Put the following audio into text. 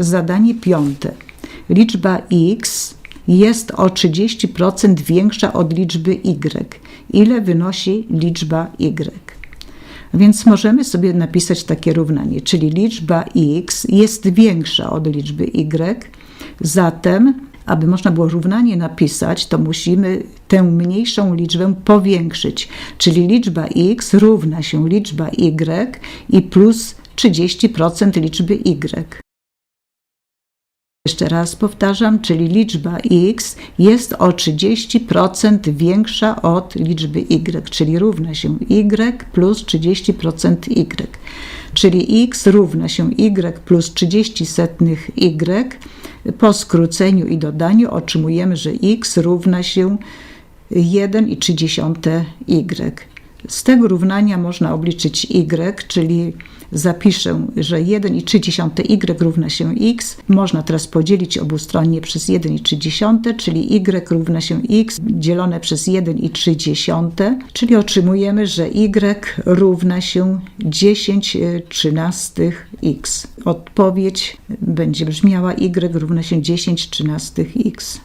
Zadanie piąte. Liczba x jest o 30% większa od liczby y. Ile wynosi liczba y? Więc możemy sobie napisać takie równanie, czyli liczba x jest większa od liczby y, zatem, aby można było równanie napisać, to musimy tę mniejszą liczbę powiększyć, czyli liczba x równa się liczba y i plus 30% liczby y. Jeszcze raz powtarzam, czyli liczba x jest o 30% większa od liczby y, czyli równa się y plus 30% y. Czyli x równa się y plus 30 setnych y. Po skróceniu i dodaniu otrzymujemy, że x równa się 1,3 y. Z tego równania można obliczyć y, czyli zapiszę, że 1,3y równa się x. Można teraz podzielić obustronnie przez 1,3, czyli y równa się x dzielone przez 1,3, czyli otrzymujemy, że y równa się 10 trzynastych x. Odpowiedź będzie brzmiała y równa się 10 trzynastych x.